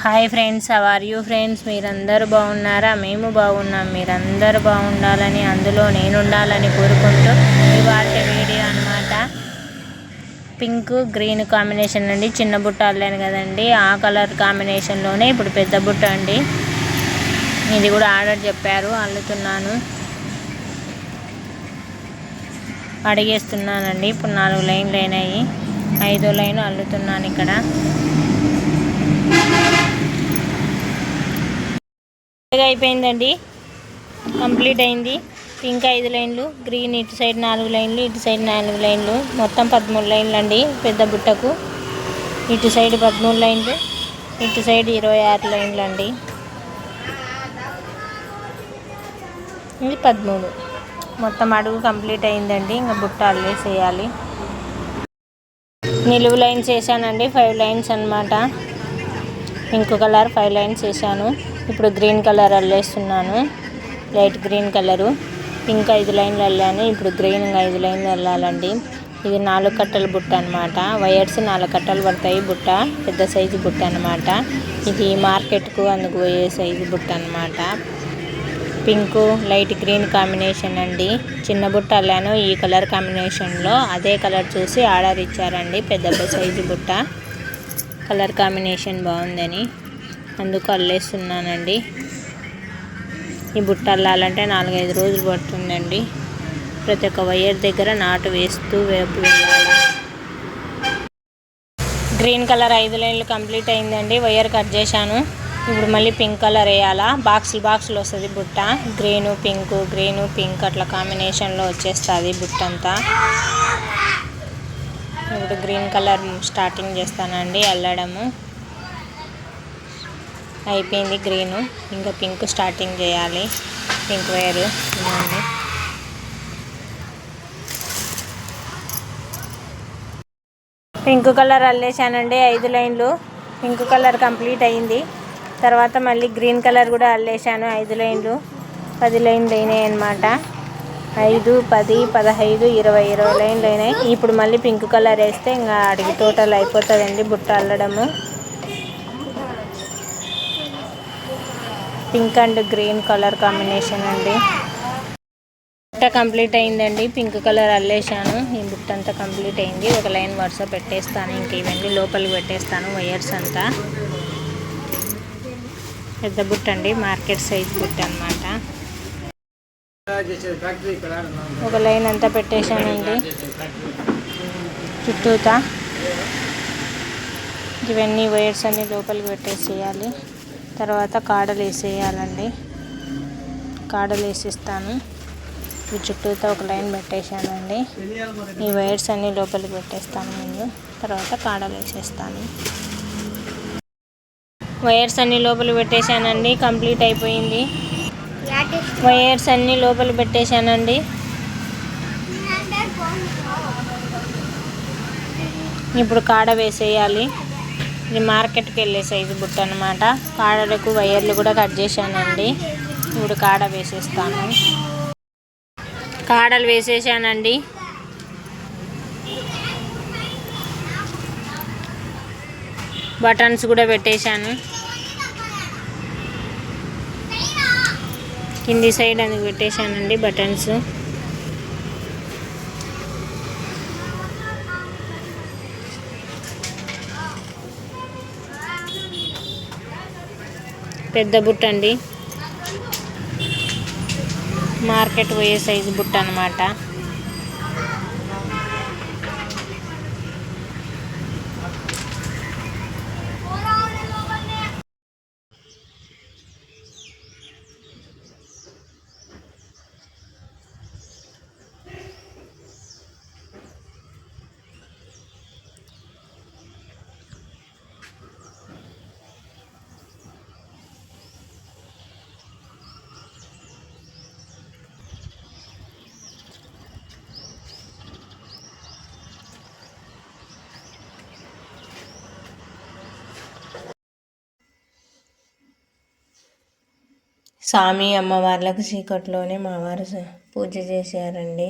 Hi friends are you friends మీరందరూ బాగున్నారా? మేము బాగున్నాం. మీరందరూ బాగుండాలని అందులో నేను ఉండాలని కోరుకుంటూ ఇవాళ వీడియో అనమాట పింక్ గ్రీన్ కాంబినేషన్ అండి. చిన్న బుట్ట అల్లాను కదండి. ఆ కలర్ కాంబినేషన్లోనే ఇప్పుడు పెద్ద బుట్ట అండి. ఇది కూడా ఆర్డర్ చెప్పారు. అల్లుతున్నాను. అడిగేస్తున్నానండి. ఇప్పుడు నాలుగు లైన్లు అయినాయి. ఐదో లైన్ అల్లుతున్నాను ఇక్కడ. అయిపోయిందండి. కంప్లీట్ అయింది. పింక్ ఐదు లైన్లు గ్రీన్ ఇటు సైడ్ నాలుగు లైన్లు ఇటు సైడ్ నాలుగు లైన్లు. మొత్తం పదమూడు లైన్లు అండి పెద్ద బుట్టకు. ఇటు సైడ్ పదమూడు లైన్లు ఇటు సైడ్ ఇరవై ఆరు లైన్లు అండి. ఇది పదమూడు. మొత్తం అడుగు కంప్లీట్ అయిందండి. ఇంకా బుట్ట అల్లేసేయాలి నిలువు లైన్స్ వేసానండి. ఫైవ్ లైన్స్ అనమాట పింక్ కలర్ ఫైవ్ లైన్స్ వేసాను. ఇప్పుడు green colour అల్లేస్తున్నాను. Light green colour. Pink ఐదు లైన్లు వెళ్ళాను ఇప్పుడు గ్రీన్ ఐదు లైన్లు వెళ్ళాలండి ఇది నాలుగు కట్టల బుట్ట అనమాట వైర్స్ నాలుగు కట్టలు పడతాయి. బుట్ట పెద్ద సైజు బుట్ట అనమాట ఇది మార్కెట్కు అందుకు పోయే సైజు బుట్ట అనమాట పింక్ లైట్ గ్రీన్ కాంబినేషన్ అండి. చిన్న బుట్ట అల్లాను. ఈ కలర్ కాంబినేషన్లో అదే కలర్ చూసి ఆర్డర్ ఇచ్చారండి. పెద్ద సైజు బుట్ట. కలర్ కాంబినేషన్ బాగుందని. అందుకు అల్లేస్తున్నానండి. ఈ బుట్ట అల్లాలంటే నాలుగైదు రోజులు పడుతుందండి. ప్రతి ఒక్క వైర్ దగ్గర నాటు వేస్తూ వేపు వెళ్ళాలి గ్రీన్ కలర్ ఐదు లైన్లు కంప్లీట్ అయిందండి. వైర్ కట్ చేశాను. ఇప్పుడు మళ్ళీ పింక్ కలర్ వేయాలా? బాక్సులు బాక్సులు వస్తుంది బుట్ట. గ్రీను పింక్ గ్రీను పింక్ అట్లా కాంబినేషన్లో వచ్చేస్తుంది బుట్ట అంతా ఇప్పుడు గ్రీన్ కలర్ స్టార్టింగ్ చేస్తానండి అల్లడము. అయిపోయింది గ్రీను. ఇంకా పింక్ స్టార్టింగ్ చేయాలి. పింక్ వేరు. ఇవ్వండి పింక్ కలర్ అల్లేసానండి ఐదు లైన్లు. పింక్ కలర్ కంప్లీట్ అయింది. తర్వాత మళ్ళీ గ్రీన్ కలర్ కూడా అల్లేసాను ఐదు లైన్లు. పది లైన్లు అయినాయి అనమాట ఐదు పది పదహైదు ఇరవై ఇరవై లైన్లు అయినాయి. ఇప్పుడు మళ్ళీ పింక్ కలర్ వేస్తే ఇంకా అడిగి టోటల్ అయిపోతుందండి బుట్ట అల్లడము. Pink and green colour combination అండి. బుట్ట కంప్లీట్ అయిందండి. పింక్ కలర్ అల్లేశాను. ఈ బుట్ట అంతా కంప్లీట్ అయింది. ఒక లైన్ వరుస పెట్టేస్తాను. ఇంక ఇవన్నీ లోపలికి పెట్టేస్తాను. వైర్స్ అంతా. పెద్ద బుట్ట అండి. మార్కెట్ సైజ్ బుట్ట అనమాట ఒక లైన్ అంతా పెట్టేశానండి. చుట్టూతా. ఇవన్నీ వైర్స్ అన్ని లోపలికి పెట్టేసేయాలి. తర్వాత కాడలు వేసేయాలండి. కాడలు వేసిస్తాను. ఈ చుట్టూతో ఒక లైన్ పెట్టేశానండి. ఈ వైర్స్ అన్నీ లోపలికి పెట్టేస్తాను ముందు తర్వాత కాడలు వేసేస్తాను. వైర్స్ అన్నీ లోపల పెట్టేశానండి. కంప్లీట్ అయిపోయింది. వైర్స్ అన్నీ లోపల పెట్టేశానండి. ఇప్పుడు కాడ వేసేయాలి. ఇది మార్కెట్కి వెళ్ళే సైజు బుట్ట అనమాట కాడలకు వైర్లు కూడా కట్ చేశానండి. ఇప్పుడు కాడ వేసేస్తాను. కాడలు వేసేసానండి. బటన్స్ కూడా పెట్టేశాను. కింది సైడ్ అందుకు పెట్టేశానండి బటన్స్? పెద్ద బుట్ట అండి మార్కెట్ పోయే సైజు బుట్ట అనమాట స్వామి అమ్మవార్లకు చీకట్లోనే మా వారు పూజ చేశారండి.